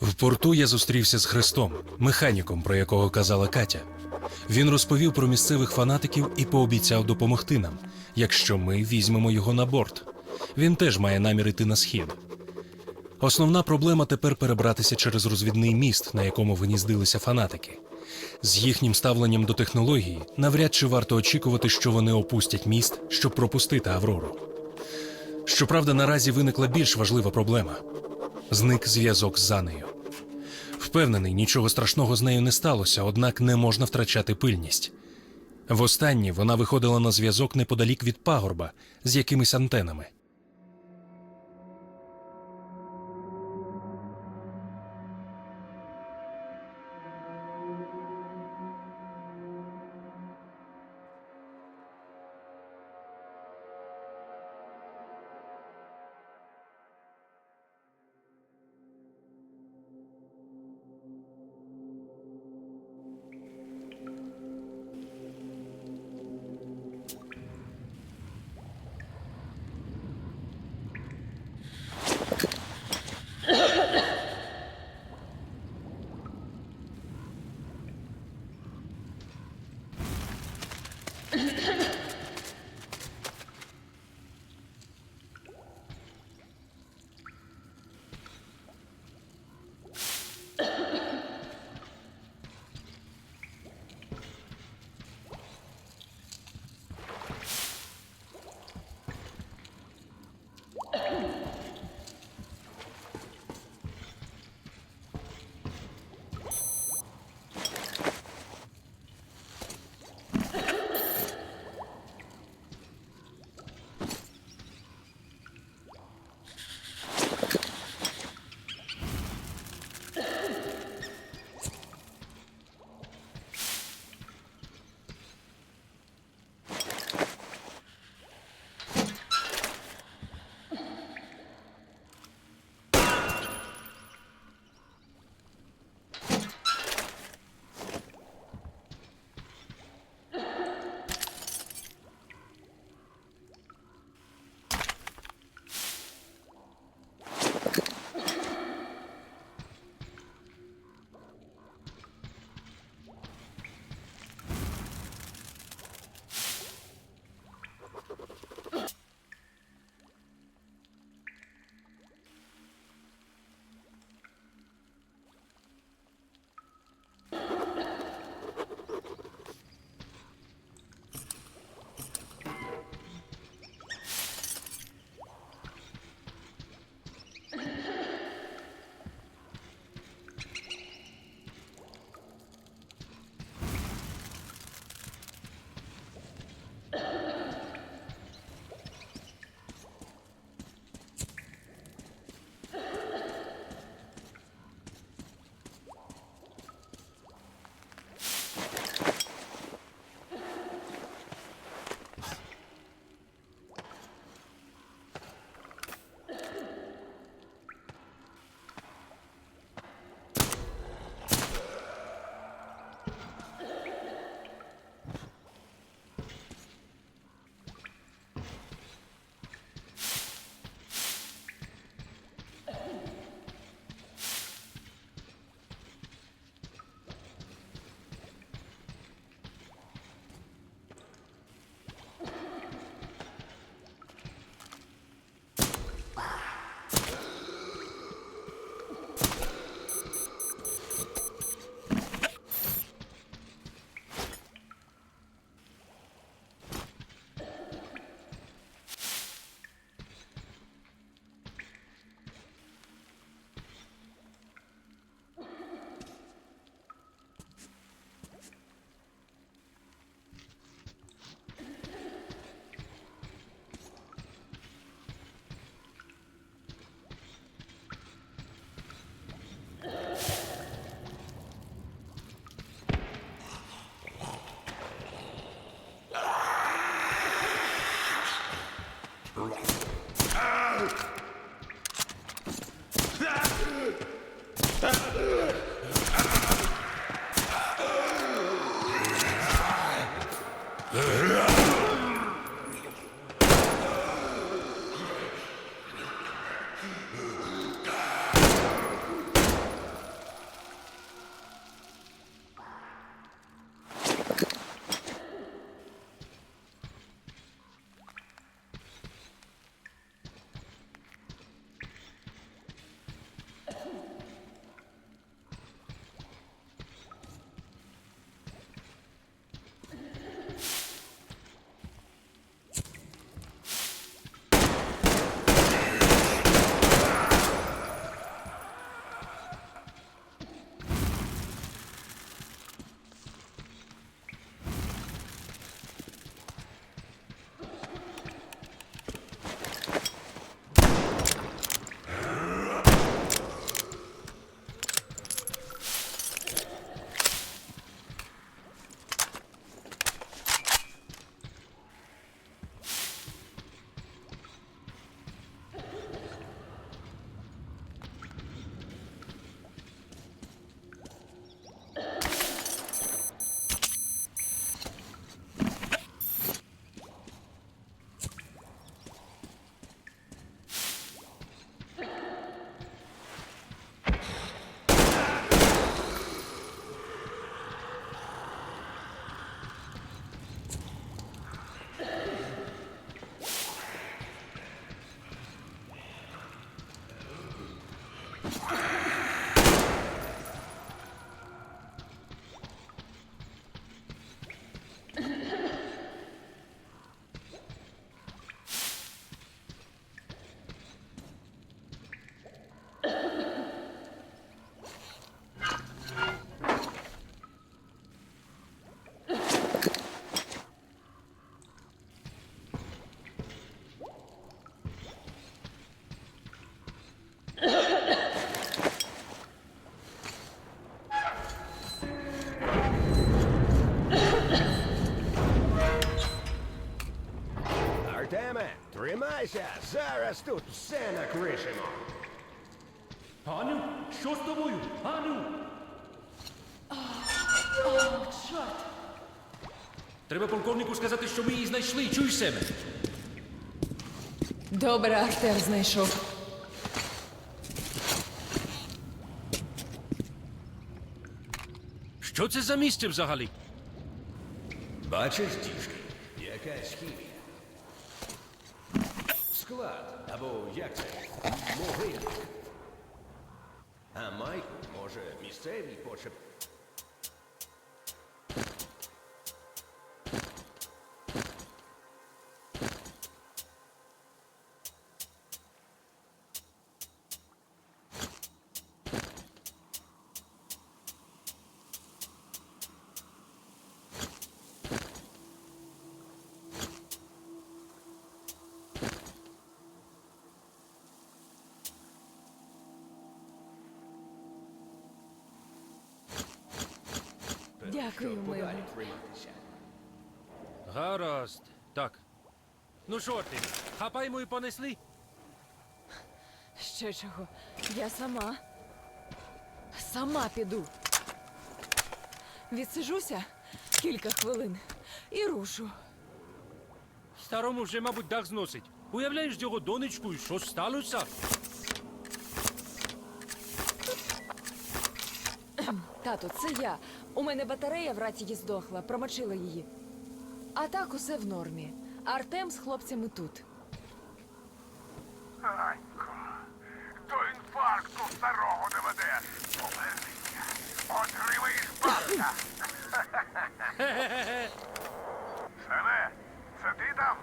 В порту я зустрівся з Христом, механіком, про якого казала Катя. Він розповів про місцевих фанатиків і пообіцяв допомогти нам, якщо ми візьмемо його на борт. Він теж має намір іти на схід. Основна проблема тепер перебратися через розвідний міст, на якому гніздилися фанатики. З їхнім ставленням до технології навряд чи варто очікувати, що вони опустять міст, щоб пропустити Аврору. Щоправда, наразі виникла більш важлива проблема зник зв'язок з Анею. Впевнений, нічого страшного з нею не сталося, однак не можна втрачати пильність. Востаннє вона виходила на зв'язок неподалік від пагорба з якимись антенами. Ah! Відволікайся! Зараз тут все накришимо. Аню, що з тобою? Аню! Треба полковнику сказати, що ми її знайшли. Чуєш себе? Добре, Артем знайшов. Що це за місце взагалі? Бачиш, діжки, якась хімія. Склад, або як це? Могильник. А Майку, може, місцевий почеп. Дякую, щоб милий. подалі триматися. Гаразд. Так. Ну що ти? Хапаємо і понесли? Ще чого? Я сама. Сама піду. Відсижуся кілька хвилин і рушу. Старому вже, мабуть, дах зносить. Уявляєш його донечку і що сталося? Тату, це я. У мене батарея в рації здохла, промочила її. А так усе в нормі. Артем з хлопцями тут. Анько, до інфаркту старого. Повернися. Отримаєш бабка. Селе, це ти там?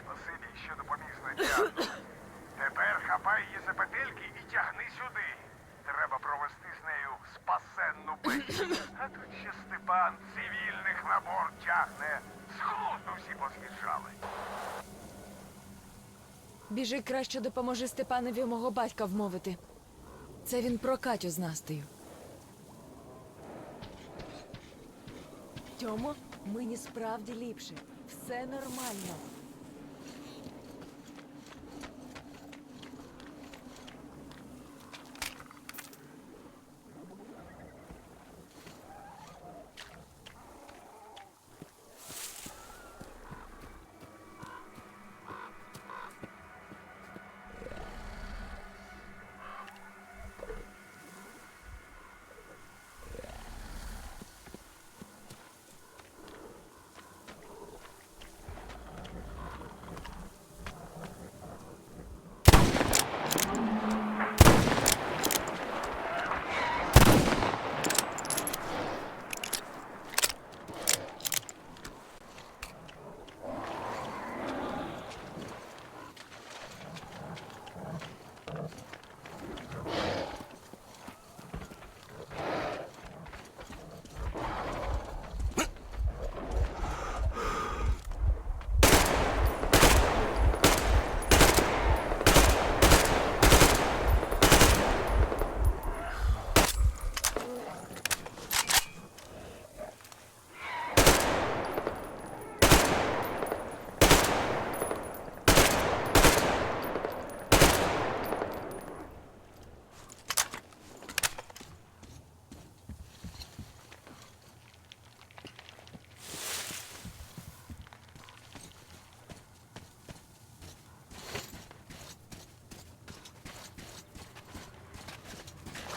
Спасибі, що допоміг знайти. Тепер хапай її за петельки і тягни сюди. Треба провести з нею А тут ще Степан цивільних на борт тягне. З глузду всі поз'їжджали. Біжи краще допоможи Степанові мого батька вмовити. Це він про Катю з Настею. Тьомо, мені справді ліпше. Все нормально.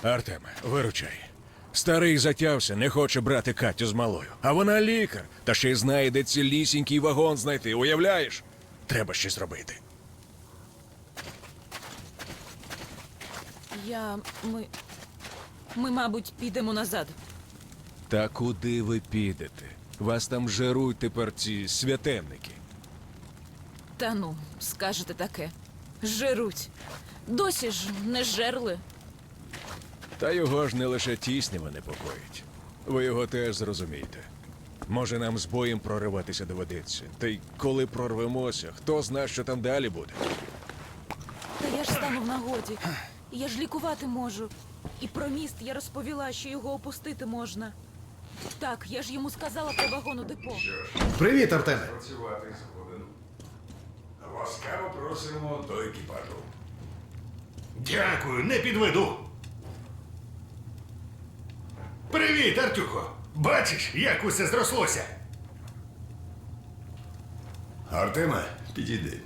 Артем, виручай. Старий затявся, не хоче брати Катю з малою. А вона лікар, та ще й знає, де цілісінький вагон знайти, уявляєш? Треба щось робити. Я. Ми. Ми, мабуть, підемо назад. Та куди ви підете? Вас там жеруть тепер ці святенники. Та ну, скажете таке. Жируть. Досі ж не жерли. Та його ж не лише тіснява непокоїть. Ви його теж зрозумієте. Може, нам з боєм прориватися доведеться. Та й коли прорвемося, хто зна, що там далі буде. Та я ж стану в нагоді. Я ж лікувати можу. І про міст я розповіла, що його опустити можна. Так, я ж йому сказала про вагону депо. Привіт, Артеме. Ласкаво просимо до екіпажу. Дякую, не підведу. Привіт, Артюхо. Бачиш, як усе зрослося? Артеме, підійди.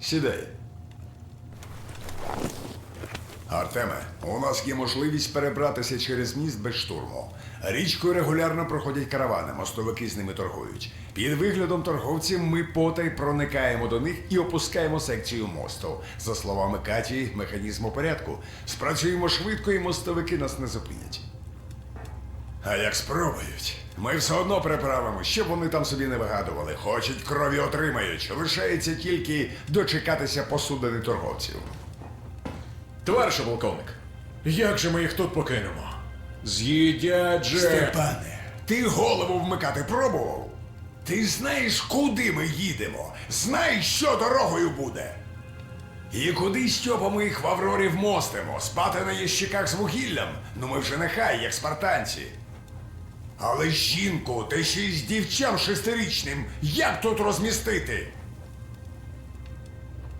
Сідай. Артеме, у нас є можливість перебратися через міст без штурму. Річкою регулярно проходять каравани, мостовики з ними торгують. Під виглядом торговців ми потай проникаємо до них і опускаємо секцію мосту. За словами Каті, механізм у порядку. Спрацюємо швидко і мостовики нас не зупинять. А як спробують, ми все одно приправимо, щоб вони там собі не вигадували. Хочуть крові отримають. Лишається тільки дочекатися посудини торговців. Товаришу полковник, як же ми їх тут покинемо? З'їдять же. Степане, ти голову вмикати пробував? Ти знаєш, куди ми їдемо? Знаєш, що дорогою буде? І куди Стьопа їх в Аврорі вмостимо? Спати на ящиках з вугіллям? Ну ми вже нехай, як спартанці. Але жінку, та ще й з дівчам шестирічним, як тут розмістити?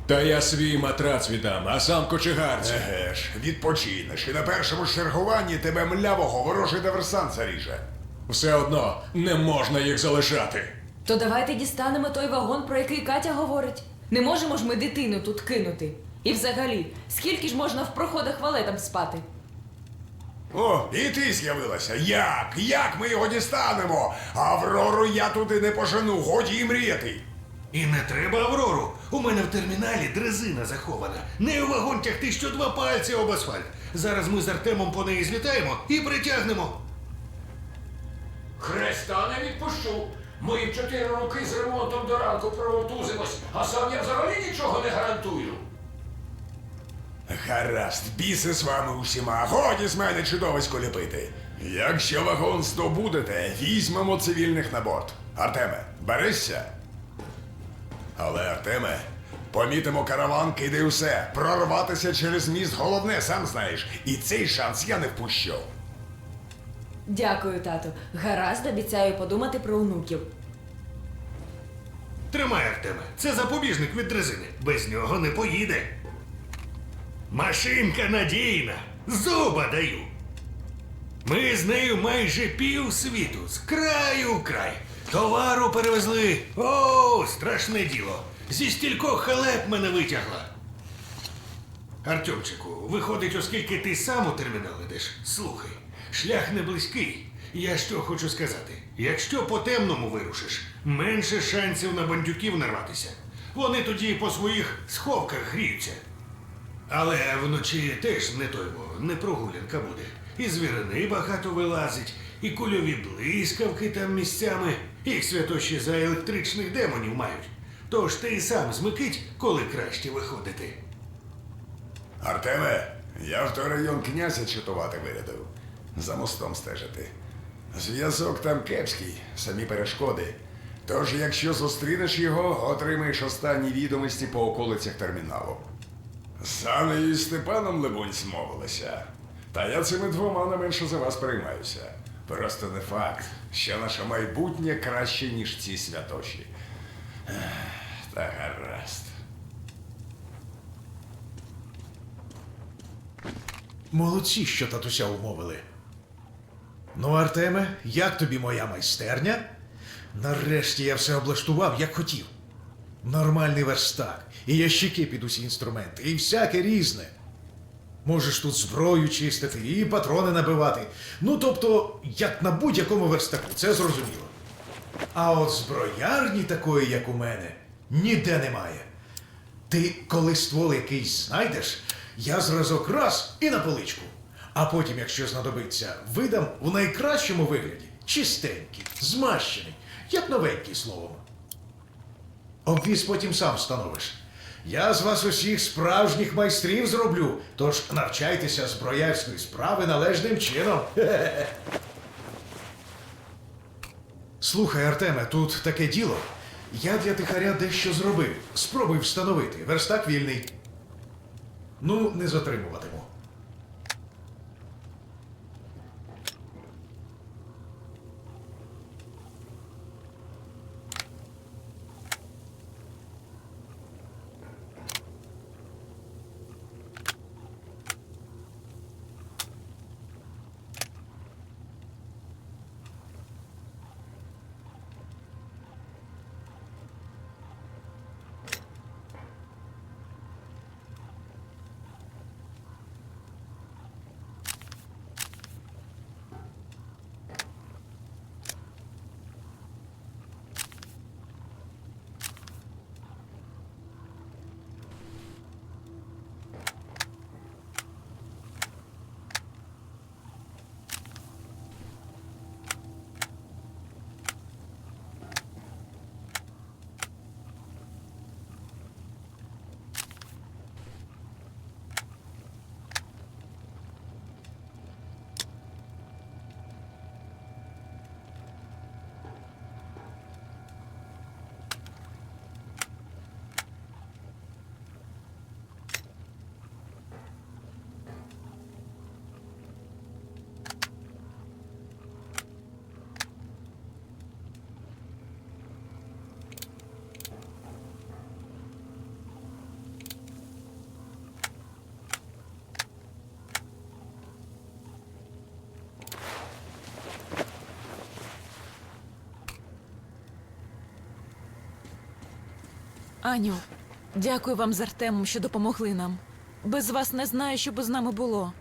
Та я свій матрац віддам, а сам кочегарці. Еге ж, відпочинеш, і на першому чергуванні тебе млявого ворожий диверсант заріже. Все одно не можна їх залишати. То давайте дістанемо той вагон, про який Катя говорить. Не можемо ж ми дитину тут кинути. І взагалі, скільки ж можна в проходах валетом спати? О, і ти з'явилася. Як? Як ми його дістанемо? Аврору я туди не пожену, годі і мріяти. І не треба Аврору. У мене в терміналі дрезина захована. Не у вагон тягти що два пальці об асфальт. Зараз ми з Артемом по неї злітаємо і притягнемо. Хреста не відпущу. Ми в чотири роки з ремонтом до ранку провотузимось, а сам я взагалі нічого не гарантую. Гаразд, біси з вами усіма, годі з мене чудовисько ліпити. Якщо вагон здобудете, візьмемо цивільних на борт. Артеме, берешся? Але, Артеме, помітимо караван, кидай усе. Прорватися через міст головне, сам знаєш. І цей шанс я не впущу. Дякую, тату. Гаразд, обіцяю подумати про онуків. Тримай, Артеме. Це запобіжник від дрезини. Без нього не поїде. Машинка надійна. Зуба даю. Ми з нею майже пів світу, з краю в край. Товару перевезли. О, страшне діло. Зі стількох халеп мене витягла. Артемчику, виходить, оскільки ти сам у термінал ідеш, слухай, шлях не близький. Я що хочу сказати? Якщо по темному вирушиш, менше шансів на бандюків нарватися. Вони тоді по своїх сховках гріються. Але вночі теж не той бо, не прогулянка буде. І звірини багато вилазить, і кульові блискавки там місцями, їх святощі за електричних демонів мають. Тож ти і сам змикить, коли краще виходити. Артеме, я в той район князя читувати вирядив. За мостом стежити. Зв'язок там кепський, самі перешкоди. Тож, якщо зустрінеш його, отримаєш останні відомості по околицях терміналу. З Анею Степаном, либонь, змовилися. Та я цими двома не менше за вас переймаюся. Просто не факт, що наше майбутнє краще, ніж ці святоші. Та гаразд. Молодці, що татуся умовили. Ну, Артеме, як тобі моя майстерня? Нарешті я все облаштував, як хотів. Нормальний верстак, і ящики під усі інструменти, і всяке різне. Можеш тут зброю чистити і патрони набивати. Ну, тобто, як на будь-якому верстаку, це зрозуміло. А от зброярні такої, як у мене, ніде немає. Ти коли ствол якийсь знайдеш, я зразок раз і на поличку. А потім, якщо знадобиться, видам у найкращому вигляді чистенький, змащений, як новенький словом. Обвіз потім сам встановиш. Я з вас усіх справжніх майстрів зроблю, тож навчайтеся зброярської справи належним чином. Слухай, Артеме, тут таке діло. Я для тихаря дещо зробив. Спробуй встановити. Верстак вільний. Ну, не затримуватиму. Аню, дякую вам з Артемом, що допомогли нам. Без вас не знаю, що би з нами було.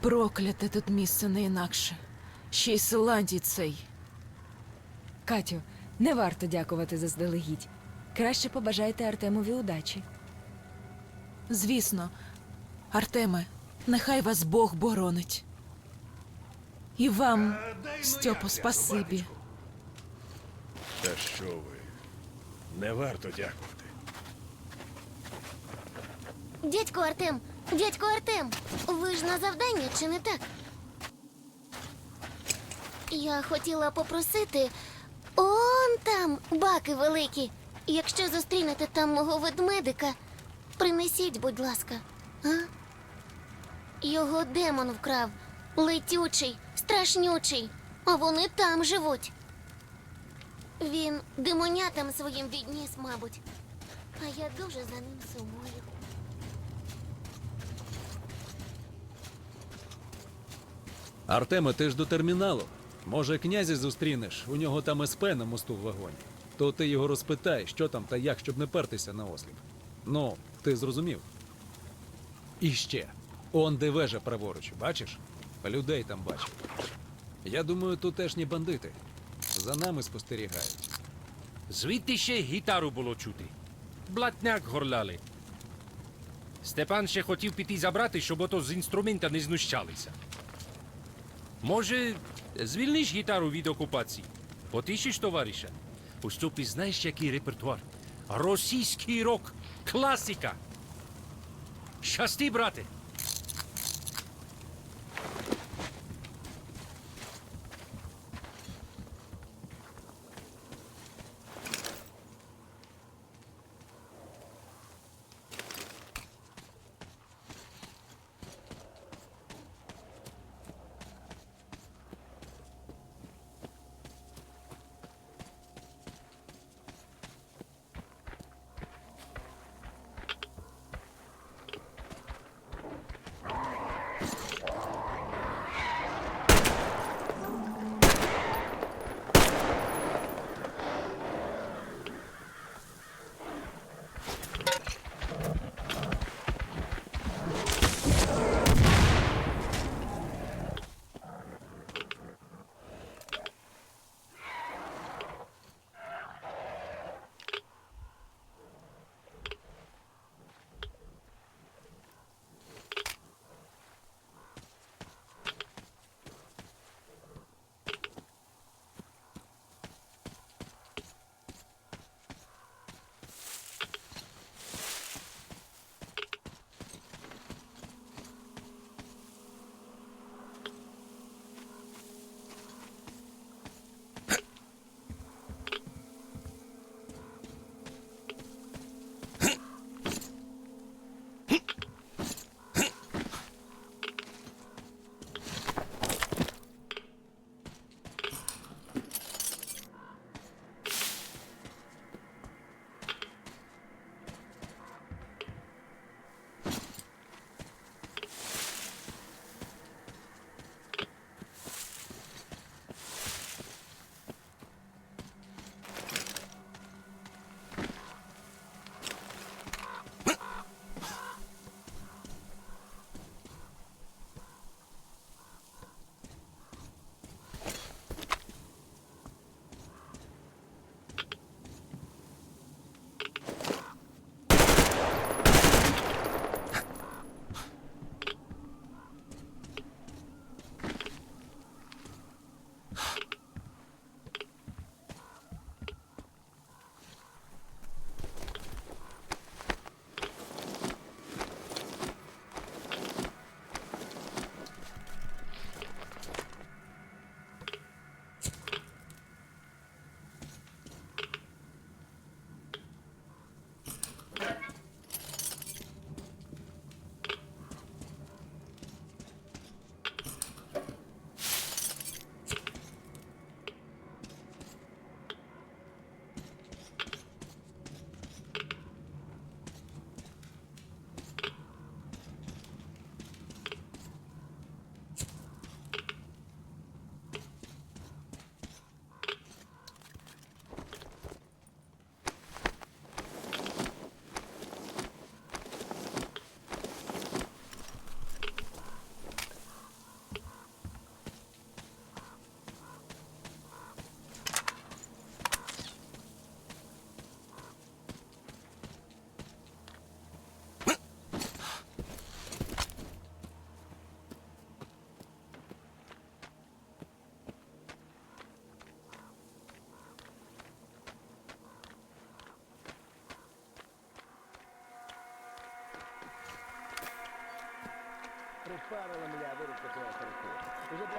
Прокляте тут місце не інакше. Ще й Силандій цей. Катю, не варто дякувати заздалегідь. Краще побажайте Артемові удачі. Звісно, Артеме, нехай вас Бог боронить. І вам, Стьопо, спасибі. Та що ви? Не варто дякувати. Дядько Артем, дядько Артем, ви ж на завдання, чи не так? Я хотіла попросити. Он там баки великі. Якщо зустрінете там мого ведмедика, принесіть, будь ласка. А? Його демон вкрав. Летючий, страшнючий, а вони там живуть. Він демонятам своїм відніс, мабуть. А я дуже за ним сумую. Артеме, ти ж до терміналу. Може, князя зустрінеш, у нього там СП на мосту в вагоні. То ти його розпитай, що там та як, щоб не пертися на осліп. Ну, ти зрозумів. І ще. Он де вежа праворуч, бачиш? Людей там бачив. Я думаю, тутешні бандити. За нами спостерігають. Звідти ще гітару було чути. Блатняк горляли. Степан ще хотів піти забрати, щоб ото з інструмента не знущалися. Може, звільниш гітару від окупації? Потишиш товариша? У ступі знаєш, який репертуар? Російський рок, класика. Щасти, брате!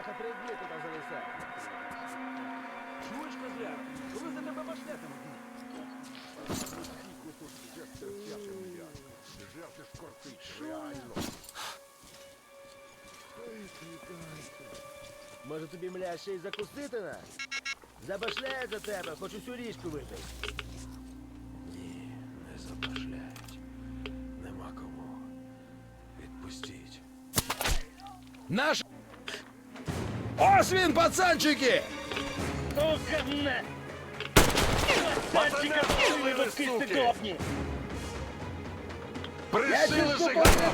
Бляха три дні тут зависав. Чуєш, козля? Коли за тебе башнятимуть? Може тобі, мля, ще й закусити нас? Забашляє за тебе, хоч усю річку випий. Ні, не забашляють. Нема кому. Відпустіть. Наш... Жасвин, пацанчики! Ну, говна! Пацанчиков вывод кистыдовни! Пришила же говна!